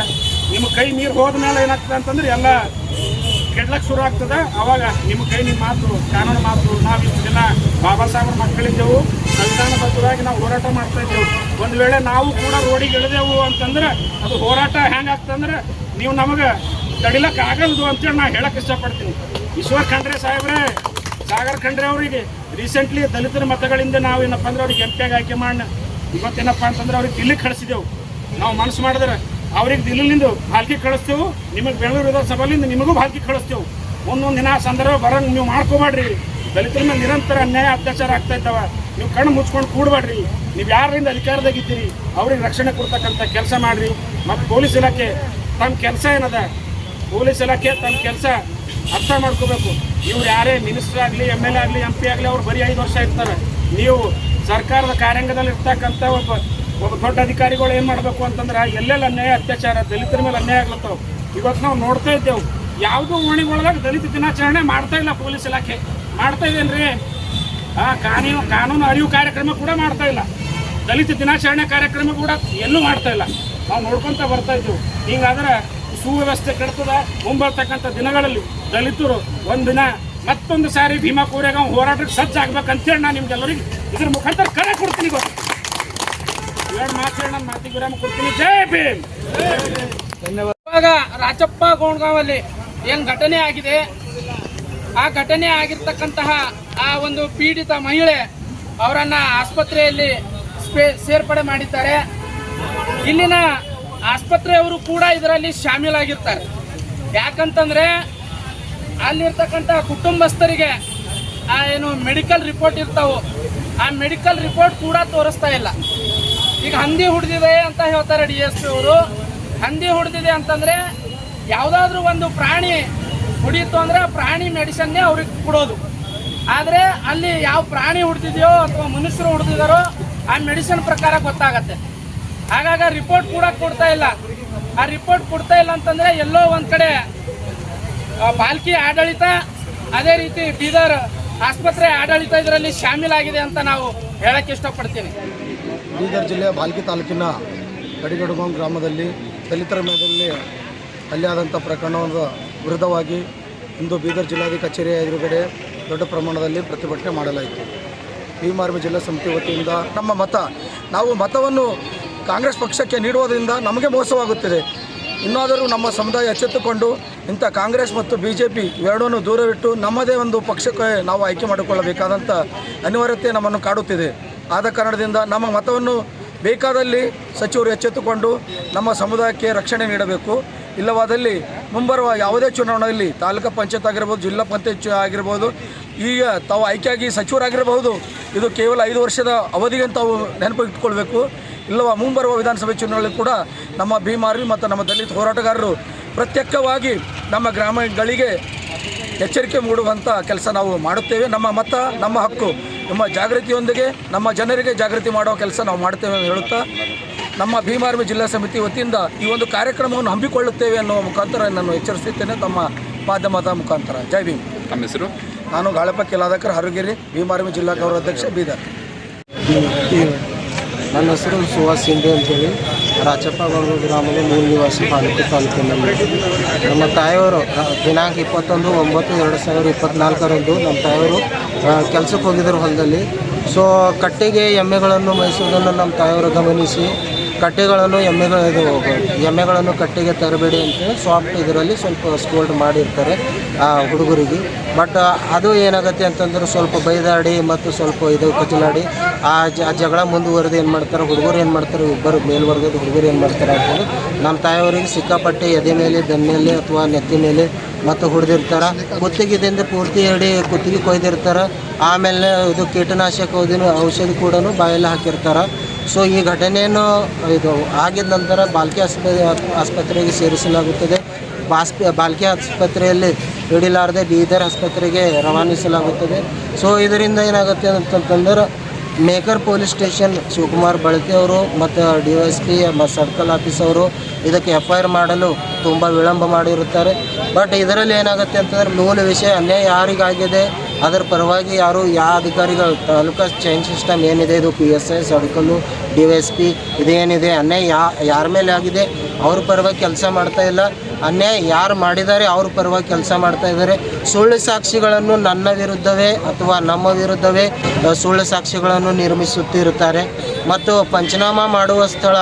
[SPEAKER 6] ನಿಮ್ಮ ಕೈ ನೀರು ಹೋದ ಮೇಲೆ ಏನಾಗ್ತದೆ ಅಂತಂದ್ರೆ ಎಲ್ಲ ಕೆಡ್ಲಕ್ಕೆ ಶುರು ಆಗ್ತದೆ. ಅವಾಗ ನಿಮ್ಮ ಕೈ, ನಿಮ್ಮ ಮಾತು, ಕಾನೂನು ಮಾತು, ನಾವು ಇಷ್ಟು ದಿನ ಬಾಬಾ ಸಾಹೇಬ್ರ ಮಕ್ಕಳಿದ್ದೆವು ಸಂವಿಧಾನಬದ್ಧವಾಗಿ ನಾವು ಹೋರಾಟ ಮಾಡ್ತಾ ಇದ್ದೆವು. ಒಂದು ವೇಳೆ ನಾವು ಕೂಡ ರೋಡಿಗೆ ಇಳಿದೆವು ಅಂತಂದ್ರೆ ಅದು ಹೋರಾಟ ಹೆಂಗಾಗ್ತಂದ್ರೆ ನೀವು ನಮಗೆ ತಡಿಲಕ್ಕೆ ಆಗಲ್ದು ಅಂತೇಳಿ ನಾ ಹೇಳಕ್ ಇಷ್ಟಪಡ್ತೀನಿ. ಈಶ್ವರ್ ಖಂಡ್ರೆ ಸಾಹೇಬ್ರೆ, ಸಾಗರ್ ಖಂಡ್ರೆ ಅವರಿಗೆ ರೀಸೆಂಟ್ಲಿ ದಲಿತರ ಮತಗಳಿಂದ ನಾವು ಏನಪ್ಪ ಅಂದ್ರೆ ಅವ್ರಿಗೆ ಎಂ ಪಿಯಾಗಿ ಆಯ್ಕೆ ಮಾಡಿ ಇವತ್ತೇನಪ್ಪ ಅಂತಂದ್ರೆ ಅವ್ರಿಗೆ ದಿಲ್ಲಿಗೆ ಕಳಿಸಿದೆವು. ನಾವು ಮನಸ್ಸು ಮಾಡಿದ್ರೆ ಅವ್ರಿಗೆ ದಿಲ್ಲಿಂದ ಭಾಲ್ಕಿ ಕಳಿಸ್ತೇವೆ. ನಿಮಗೆ ಬೆಂಗಳೂರು ವಿಧಾನಸಭೆಯಿಂದ ನಿಮಗೂ ಭಾಲ್ಕಿ ಕಳಿಸ್ತೇವೆ. ಒಂದೊಂದು ದಿನ ಸಂದರ್ಭ ಬರಂಗ್ ನೀವು ಮಾಡ್ಕೊಬೇಡ್ರಿ. ದಲಿತರ ಮೇಲೆ ನಿರಂತರ ಅನ್ಯಾಯ ಅತ್ಯಾಚಾರ ಆಗ್ತಾ ಇದ್ದಾವ. ನೀವು ಕಣ್ಣು ಮುಚ್ಕೊಂಡು ಕೂಡಬೇಡ್ರಿ. ನೀವು ಯಾರಿಂದ ಅಧಿಕಾರದಾಗಿದ್ದೀರಿ ಅವ್ರಿಗೆ ರಕ್ಷಣೆ ಕೊಡ್ತಕ್ಕಂಥ ಕೆಲಸ ಮಾಡ್ರಿ. ಮತ್ತು ಪೊಲೀಸ್ ಇಲಾಖೆ ತಮ್ಮ ಕೆಲಸ ಏನದ? ಪೊಲೀಸ್ ಇಲಾಖೆ ತಮ್ಮ ಕೆಲಸ ಅರ್ಥ ಮಾಡ್ಕೋಬೇಕು. ಇವ್ರು ಯಾರೇ ಮಿನಿಸ್ಟರ್ ಆಗಲಿ, ಎಂ ಎಲ್ ಎ ಆಗಲಿ, ಎಂ ಪಿ ಆಗಲಿ, ಅವ್ರು ಬರೀ ಐದು ವರ್ಷ ಇರ್ತಾರೆ. ನೀವು ಸರ್ಕಾರದ ಕಾರ್ಯಾಂಗದಲ್ಲಿ ಇರ್ತಕ್ಕಂಥ ಒಬ್ಬ ಒಬ್ಬ ದೊಡ್ಡ ಅಧಿಕಾರಿಗಳು ಏನು ಮಾಡಬೇಕು ಅಂತಂದ್ರೆ, ಎಲ್ಲೆಲ್ಲ ಅನ್ಯಾಯ, ಅತ್ಯಾಚಾರ, ದಲಿತರ ಮೇಲೆ ಅನ್ಯಾಯ ಆಗ್ಲತ್ತವು. ಇವತ್ತು ನಾವು ನೋಡ್ತಾ ಇದ್ದೆವು, ಯಾವುದೂ ಓಣಿಗೊಳದಾಗ ದಲಿತ ದಿನಾಚರಣೆ ಮಾಡ್ತಾ ಇಲ್ಲ ಪೊಲೀಸ್ ಇಲಾಖೆ. ಮಾಡ್ತಾ ಇದೇನ್ರಿ? ಆ, ಕಾನೂನು ಕಾನೂನು ಅರಿವು ಕಾರ್ಯಕ್ರಮ ಕೂಡ ಮಾಡ್ತಾ ಇಲ್ಲ. ದಲಿತ ದಿನಾಚರಣೆ ಕಾರ್ಯಕ್ರಮ ಕೂಡ ಎಲ್ಲೂ ಮಾಡ್ತಾ ಇಲ್ಲ. ನಾವು ನೋಡ್ಕೊಂತ ಬರ್ತಾ ಇದ್ದೀವಿ. ಹಿಂಗಾದ್ರೆ ಸುವ್ಯವಸ್ಥೆ ಕೆಡ್ತದ. ಮುಂಬರ್ತಕ್ಕಂಥ ದಿನಗಳಲ್ಲಿ ದಲಿತರು ಒಂದಿನ ಮತ್ತೊಂದು ಸಾರಿ ಭೀಮಾ ಕೋರೆಗಾಂವ್ ಹೋರಾಟಕ್ಕೆ ಸಜ್ಜಾಗಬೇಕಂತೇಳಿ ನಾನು ನಿಮ್ಗೆಲ್ಲರಿಗೆ ಇದ್ರ ಮುಖಾಂತರ ಕರೆ ಕೊಡ್ತೀನಿ ಗೊತ್ತು ಜೈ ಭೀಮ್!
[SPEAKER 1] ಇವಾಗ ರಾಜಪ್ಪ ಗೋಣ್ಗಾವಲ್ಲಿ ಏನ್ ಘಟನೆ ಆಗಿದೆ? ಆ ಘಟನೆ ಆಗಿರ್ತಕ್ಕಂತಹ ಆ ಒಂದು ಪೀಡಿತ ಮಹಿಳೆ ಅವರನ್ನ ಆಸ್ಪತ್ರೆಯಲ್ಲಿ ಸೇರ್ಪಡೆ ಮಾಡಿದ್ದಾರೆ. ಇಲ್ಲಿನ ಆಸ್ಪತ್ರೆಯವರು ಕೂಡ ಇದರಲ್ಲಿ ಶಾಮೀಲಾಗಿರ್ತಾರೆ. ಯಾಕಂತಂದ್ರೆ ಅಲ್ಲಿರ್ತಕ್ಕಂಥ ಕುಟುಂಬಸ್ಥರಿಗೆ ಆ ಏನು ಮೆಡಿಕಲ್ ರಿಪೋರ್ಟ್ ಇರ್ತಾವೋ, ಆ ಮೆಡಿಕಲ್ ರಿಪೋರ್ಟ್ ಕೂಡ ತೋರಿಸ್ತಾ ಇಲ್ಲ. ಈಗ ಹಂದಿ ಹುಡ್ದಿದೆ ಅಂತ ಹೇಳ್ತಾರೆ ಡಿ ಎಸ್ ಪಿ ಅವರು. ಹಂದಿ ಹುಡ್ದಿದೆ ಅಂತಂದ್ರೆ ಯಾವುದಾದ್ರೂ ಒಂದು ಪ್ರಾಣಿ ಹುಡಿಯಿತು ಅಂದ್ರೆ ಪ್ರಾಣಿ ಮೆಡಿಸನ್ನೇ ಅವ್ರಿಗೆ ಕೊಡೋದು. ಆದರೆ ಅಲ್ಲಿ ಯಾವ ಪ್ರಾಣಿ ಹುಡ್ದಿದೆಯೋ ಅಥವಾ ಮನುಷ್ಯರು ಹುಡ್ದಿದಾರೋ ಆ ಮೆಡಿಸಿನ್ ಪ್ರಕಾರ ಗೊತ್ತಾಗತ್ತೆ. ಹಾಗಾಗ ರಿಪೋರ್ಟ್ ಕೂಡ ಕೊಡ್ತಾ ಇಲ್ಲ. ಆ ರಿಪೋರ್ಟ್ ಕೊಡ್ತಾ ಇಲ್ಲ ಅಂತಂದ್ರೆ ಎಲ್ಲೋ ಒಂದ್ ಕಡೆ ಬಾಲ್ಕಿ ಆಡಳಿತ, ಅದೇ ರೀತಿ ಬೀದರ್ ಆಸ್ಪತ್ರೆ ಆಡಳಿತ ಇದರಲ್ಲಿ ಶಾಮೀಲಾಗಿದೆ ಅಂತ ನಾವು ಹೇಳಕ್ಕೆ ಇಷ್ಟಪಡ್ತೀನಿ.
[SPEAKER 7] ಬೀದರ್ ಜಿಲ್ಲೆಯ ಬಾಲ್ಕಿ ತಾಲೂಕಿನ ಕಡಿಗಡುಗಾಂವ್ ಗ್ರಾಮದಲ್ಲಿ ದಲಿತರ ಮೇಲೆ ಅಲ್ಲಿಯಾದಂಥ ಪ್ರಕರಣದ ವಿರುದ್ಧವಾಗಿ ಇಂದು ಬೀದರ್ ಜಿಲ್ಲಾಧಿ ಕಚೇರಿಯ ಎದುರುಗಡೆ ದೊಡ್ಡ ಪ್ರಮಾಣದಲ್ಲಿ ಪ್ರತಿಭಟನೆ ಮಾಡಲಾಯಿತು. ಭೀಮಾರ್ಮಿ ಜಿಲ್ಲಾ ಸಮಿತಿ ವತಿಯಿಂದ ನಮ್ಮ ಮತ, ನಾವು ಮತವನ್ನು ಕಾಂಗ್ರೆಸ್ ಪಕ್ಷಕ್ಕೆ ನೀಡುವುದರಿಂದ ನಮಗೆ ಮೋಸವಾಗುತ್ತಿದೆ. ಇನ್ನಾದರೂ ನಮ್ಮ ಸಮುದಾಯ ಎಚ್ಚೆತ್ತುಕೊಂಡು ಇಂಥ ಕಾಂಗ್ರೆಸ್ ಮತ್ತು ಬಿ ಜೆ ಪಿ ಎರಡನ್ನು ದೂರವಿಟ್ಟು ನಮ್ಮದೇ ಒಂದು ಪಕ್ಷಕ್ಕೆ ನಾವು ಆಯ್ಕೆ ಮಾಡಿಕೊಳ್ಳಬೇಕಾದಂಥ ಅನಿವಾರ್ಯತೆ ನಮ್ಮನ್ನು ಕಾಡುತ್ತಿದೆ. ಆದ ಕಾರಣದಿಂದ ನಮ್ಮ ಮತವನ್ನು ಬೇಕಾದಲ್ಲಿ ಸಚಿವರು ಎಚ್ಚೆತ್ತುಕೊಂಡು ನಮ್ಮ ಸಮುದಾಯಕ್ಕೆ ರಕ್ಷಣೆ ನೀಡಬೇಕು. ಇಲ್ಲವಾದಲ್ಲಿ ಮುಂಬರುವ ಯಾವುದೇ ಚುನಾವಣೆಯಲ್ಲಿ ತಾಲೂಕು ಪಂಚಾಯತ್ ಆಗಿರ್ಬೋದು, ಜಿಲ್ಲಾ ಪಂಚಾಯತ್ ಆಗಿರ್ಬೋದು, ಈಗ ತಾವು ಆಯ್ಕೆಯಾಗಿ ಸಚಿವರಾಗಿರಬಹುದು. ಇದು ಕೇವಲ ಐದು ವರ್ಷದ ಅವಧಿಗೆ ತಾವು ನೆನಪು ಇಟ್ಕೊಳ್ಬೇಕು. ಇಲ್ಲವ ಮುಂಬರುವ ವಿಧಾನಸಭೆ ಚುನಾವಣೆಯಲ್ಲಿ ಕೂಡ ನಮ್ಮ ಭೀಮಾರ್ವಿ ಮತ್ತು ನಮ್ಮ ದಲಿತ ಹೋರಾಟಗಾರರು ಪ್ರತ್ಯೇಕವಾಗಿ ನಮ್ಮ ಗ್ರಾಮಗಳಿಗೆ ಎಚ್ಚರಿಕೆ ಮೂಡುವಂಥ ಕೆಲಸ ನಾವು ಮಾಡುತ್ತೇವೆ. ನಮ್ಮ ಮತ, ನಮ್ಮ ಹಕ್ಕು. ನಮ್ಮ ಜಾಗೃತಿಯೊಂದಿಗೆ ನಮ್ಮ ಜನರಿಗೆ ಜಾಗೃತಿ ಮಾಡೋ ಕೆಲಸ ನಾವು ಮಾಡ್ತೇವೆ ಅಂತ ಹೇಳುತ್ತಾ ನಮ್ಮ ಭೀಮಾರ್ಮಿ ಜಿಲ್ಲಾ ಸಮಿತಿ ವತಿಯಿಂದ ಈ ಒಂದು ಕಾರ್ಯಕ್ರಮವನ್ನು ಹಮ್ಮಿಕೊಳ್ಳುತ್ತೇವೆ ಅನ್ನುವ ಮುಖಾಂತರ ನಾನು ಎಚ್ಚರಿಸುತ್ತೇನೆ. ತಮ್ಮ ಮಾಧ್ಯಮದ ಮುಖಾಂತರ. ಜೈ ಭೀಮ್.
[SPEAKER 8] ನಮ್ಮ ಹೆಸರು?
[SPEAKER 7] ನಾನು ಗಾಳಪ್ಪ ಕಿಲಾದಕರ್ ಹರಗಿರಿ ಭೀಮಾರ್ಮಿ ಜಿಲ್ಲಾ ಗೌರವಾಧ್ಯಕ್ಷ ಬೀದರ್.
[SPEAKER 9] ನನ್ನ ಹೆಸರು ಸುಹಾಸ್ ಸಿಂಧೆ ಅಂತೇಳಿ. ರಾಚಪ್ಪಗೌಡ ಗ್ರಾಮದ ಮೂಲ ನಿವಾಸಿ ಪಾಲಿಕೆ ತಾಲೂಕಿನಲ್ಲಿ. ನಮ್ಮ ತಾಯಿಯವರು ದಿನಾಂಕ ಇಪ್ಪತ್ತೊಂದು ಒಂಬತ್ತು ಎರಡು ಸಾವಿರದ ಇಪ್ಪತ್ತ್ನಾಲ್ಕರಂದು ನಮ್ಮ ತಾಯಿಯವರು ಕೆಲಸಕ್ಕೆ ಹೋಗಿದ್ದರು ಹೊಲದಲ್ಲಿ. ಸೊ ಕಟ್ಟೆಗೆ ಎಮ್ಮೆಗಳನ್ನು ಮೇಯಿಸುವುದನ್ನು ನಮ್ಮ ತಾಯಿಯವರು ಗಮನಿಸಿ, ಕಟ್ಟೆಗಳನ್ನು ಎಮ್ಮೆಗಳು ಎಮ್ಮೆಗಳನ್ನು ಕಟ್ಟೆಗೆ ತರಬೇಡಿ ಅಂತೇಳಿ ಸಾಫ್ಟ್ ಇದರಲ್ಲಿ ಸ್ವಲ್ಪ ಸ್ಕೋಲ್ಡ್ ಮಾಡಿರ್ತಾರೆ ಆ ಹುಡುಗರಿಗೆ. ಬಟ್ ಅದು ಏನಾಗುತ್ತೆ ಅಂತಂದ್ರೆ ಸ್ವಲ್ಪ ಬೈದಾಡಿ ಮತ್ತು ಸ್ವಲ್ಪ ಇದು ಕಚಲಾಡಿ, ಆ ಜಗಳ ಮುಂದುವರೆದು ಏನು ಮಾಡ್ತಾರೆ, ಹುಡುಗರು ಏನು ಮಾಡ್ತಾರೆ, ಇಬ್ಬರು ಮೇಲ್ವರ್ಗದ ಹುಡುಗರು ಏನು ಮಾಡ್ತಾರೆ ಅಂತಂದ್ರೆ ನಮ್ಮ ತಾಯಿಯವರಿಗೆ ಸಿಕ್ಕಾಪಟ್ಟೆ ಎದೆ ಮೇಲೆ ಬೆನ್ನ ಮೇಲೆ ಅಥವಾ ನೆತ್ತಿ ಮೇಲೆ ಮತ್ತು ಹೊಡೆದಿರ್ತಾರೆ. ಕುತ್ತಿಗೆದಿಂದ ಪೂರ್ತಿ ಎಡಿ ಕುತ್ತಿಗೆ ಕೊಯ್ದಿರ್ತಾರೆ. ಆಮೇಲೆ ಇದು ಕೀಟನಾಶಕ ಔಷಧಿ ಕೂಡ ಬಾಯಲ್ಲಿ ಹಾಕಿರ್ತಾರೆ. ಸೊ ಈ ಘಟನೆಯನ್ನು ಇದು ಆಗಿದ ನಂತರ ಬಾಲ್ಕಿ ಆಸ್ಪ ಆಸ್ಪತ್ರೆಗೆ ಸೇರಿಸಲಾಗುತ್ತದೆ. ಬಾಸ್ಪ, ಬಾಲ್ಕಿ ಆಸ್ಪತ್ರೆಯಲ್ಲಿ ಹಿಡಿಲಾರದೆ ಬೀದರ್ ಆಸ್ಪತ್ರೆಗೆ ರವಾನಿಸಲಾಗುತ್ತದೆ. ಸೊ ಇದರಿಂದ ಏನಾಗುತ್ತೆ ಅಂತಂತಂದ್ರೆ ಮೇಕರ್ ಪೊಲೀಸ್ ಸ್ಟೇಷನ್ ಶಿವಕುಮಾರ್ ಬಳಕೆ ಅವರು ಮತ್ತು D S P circle office ಅವರು ಇದಕ್ಕೆ ಎಫ್ ಐ ಆರ್ ಮಾಡಲು ತುಂಬ ವಿಳಂಬ ಮಾಡಿರುತ್ತಾರೆ. ಬಟ್ ಇದರಲ್ಲಿ ಏನಾಗುತ್ತೆ ಅಂತಂದ್ರೆ ಮೂಲ ವಿಷಯ ಅನ್ಯಾಯ ಯಾರಿಗಾಗಿದೆ, ಅದರ ಪರವಾಗಿ ಯಾರು, ಯಾವ ಅಧಿಕಾರಿಗಳು, ತಾಲೂಕಾ ಚೈನ್ ಸಿಸ್ಟಮ್ ಏನಿದೆ, ಇದು P S I, circle, D S P ಇದೇನಿದೆ, ಅನ್ಯಾಯ ಯಾ, ಯಾರ ಮೇಲೆ ಆಗಿದೆ, ಅವ್ರ ಪರವಾಗಿ ಕೆಲಸ ಮಾಡ್ತಾ ಇಲ್ಲ. ಅನ್ಯಾಯ ಯಾರು ಮಾಡಿದ್ದಾರೆ, ಅವ್ರ ಪರವಾಗಿ ಕೆಲಸ ಮಾಡ್ತಾ ಇದ್ದಾರೆ. ಸುಳ್ಳು ಸಾಕ್ಷಿಗಳನ್ನು ನನ್ನ ವಿರುದ್ಧವೇ ಅಥವಾ ನಮ್ಮ ವಿರುದ್ಧವೇ ಸುಳ್ಳು ಸಾಕ್ಷಿಗಳನ್ನು ನಿರ್ಮಿಸುತ್ತಿರುತ್ತಾರೆ. ಮತ್ತು ಪಂಚನಾಮ ಮಾಡುವ ಸ್ಥಳ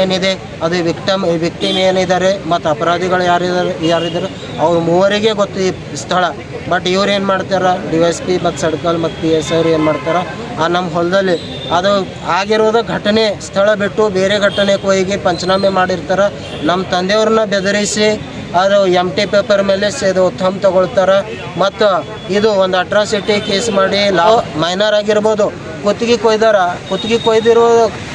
[SPEAKER 9] ಏನಿದೆ, ಅದು ವಿಕ್ಟಮ್ ವಿಕ್ಟಿಮ್ ಏನಿದ್ದಾರೆ ಮತ್ತು ಅಪರಾಧಿಗಳು ಯಾರಿದ್ದಾರೆ ಯಾರಿದ್ದಾರೆ, ಅವ್ರ ಮೂವರಿಗೆ ಗೊತ್ತು ಈ ಸ್ಥಳ. ಬಟ್ ಇವ್ರು ಏನು ಮಾಡ್ತಾರೆ? ಡಿ ಎಸ್ ಪಿ ಮತ್ತು ಸಡ್ಕಲ್ ಮತ್ತು ಎಸ್ ಅವ್ರು ಏನು ಮಾಡ್ತಾರೆ? ಆ ನಮ್ಮ ಹೊಲದಲ್ಲಿ ಅದು ಆಗಿರೋದು ಘಟನೆ ಸ್ಥಳ ಬಿಟ್ಟು ಬೇರೆ ಘಟನೆಗೆ ಹೋಗಿ ಪಂಚನಾಮೆ ಮಾಡಿರ್ತಾರೆ. ನಮ್ಮ ತಂದೆಯವ್ರನ್ನ ಬೆದರಿಸಿ ಅದು ಎಂ ಟಿ ಪೇಪರ್ ಮೇಲೆ ಸೇದು ಥಮ್ ತಗೊಳ್ತಾರೆ. ಮತ್ತು ಇದು ಒಂದು ಅಟ್ರಾಸಿಟಿ ಕೇಸ್ ಮಾಡಿ ಲಾವ್ ಮೈನರ್ ಆಗಿರ್ಬೋದು. ಕುತ್ತಿಗೆ ಕೊಯ್ದಾರ. ಕುತ್ತಿಗೆ ಕೊಯ್ದಿರೋ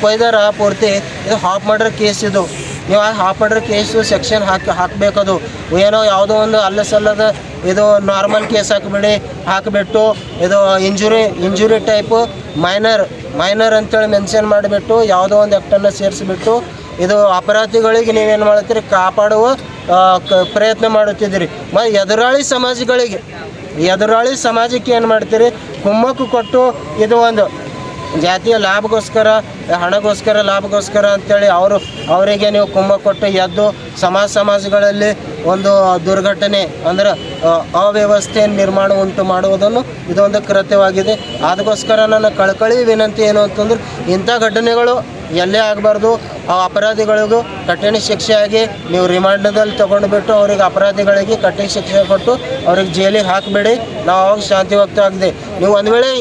[SPEAKER 9] ಕೊಯ್ದಾರ ಪೂರ್ತಿ. ಇದು ಹಾಫ್ ಮರ್ಡರ್ ಕೇಸ್ ಇದು. ನೀವು ಅದು ಮರ್ಡರ್ ಕೇಸು ಸೆಕ್ಷನ್ ಹಾಕಿ ಹಾಕಬೇಕದು. ಏನೋ ಯಾವುದೋ ಒಂದು ಅಲ್ಲ ಸಲ್ಲದ ಇದು ನಾರ್ಮಲ್ ಕೇಸ್ ಹಾಕಿಬಿಡಿ, ಹಾಕಿಬಿಟ್ಟು ಇದು injury injury type minor minor ಅಂತೇಳಿ ಮೆನ್ಷನ್ ಮಾಡಿಬಿಟ್ಟು ಯಾವುದೋ ಒಂದು ಆ್ಯಕ್ಟನ್ನು ಸೇರಿಸಿಬಿಟ್ಟು ಇದು ಅಪರಾಧಿಗಳಿಗೆ ನೀವೇನು ಮಾಡ್ತೀರಿ? ಕಾಪಾಡುವ ಪ್ರಯತ್ನ ಮಾಡುತ್ತಿದ್ದೀರಿ. ಮ, ಎದುರಾಳಿ ಸಮಾಜಗಳಿಗೆ ಎದುರಾಳಿ ಸಮಾಜಕ್ಕೆ ಏನು ಮಾಡ್ತೀರಿ? ಕುಮ್ಮಕ್ಕು ಕೊಟ್ಟು ಇದು ಒಂದು ಜಾತಿಯ ಲಾಭಗೋಸ್ಕರ, ಹಣಗೋಸ್ಕರ ಲಾಭಗೋಸ್ಕರ ಅಂತೇಳಿ ಅವರು, ಅವರಿಗೆ ನೀವು ಕುಂಭ ಕೊಟ್ಟು ಎದ್ದು ಸಮಾಜ ಸಮಾಜಗಳಲ್ಲಿ ಒಂದು ದುರ್ಘಟನೆ ಅಂದ್ರೆ ಅವ್ಯವಸ್ಥೆ ನಿರ್ಮಾಣ ಉಂಟು ಮಾಡುವುದನ್ನು ಇದೊಂದು ಕೃತ್ಯವಾಗಿದೆ. ಅದಕ್ಕೋಸ್ಕರ ನನ್ನ ಕಳಕಳಿ ವಿನಂತಿ ಏನು ಅಂತಂದ್ರೆ, ಇಂಥ ಘಟನೆಗಳು ಎಲ್ಲೇ ಆಗಬಾರ್ದು. ಆ ಅಪರಾಧಿಗಳಿಗೂ ಕಠಿಣ ಶಿಕ್ಷೆಯಾಗಿ ನೀವು ರಿಮಾಂಡ್ನಲ್ಲಿ ತೊಗೊಂಡು ಅವ್ರಿಗೆ ಅಪರಾಧಿಗಳಿಗೆ ಕಠಿಣ ಶಿಕ್ಷೆ ಕೊಟ್ಟು ಅವ್ರಿಗೆ ಜೈಲಿಗೆ ಹಾಕಬೇಡಿ. ನಾವು ಅವಾಗ ಶಾಂತಿಯುಕ್ತವಾಗಿದೆ ನೀವು ಒಂದು ವೇಳೆ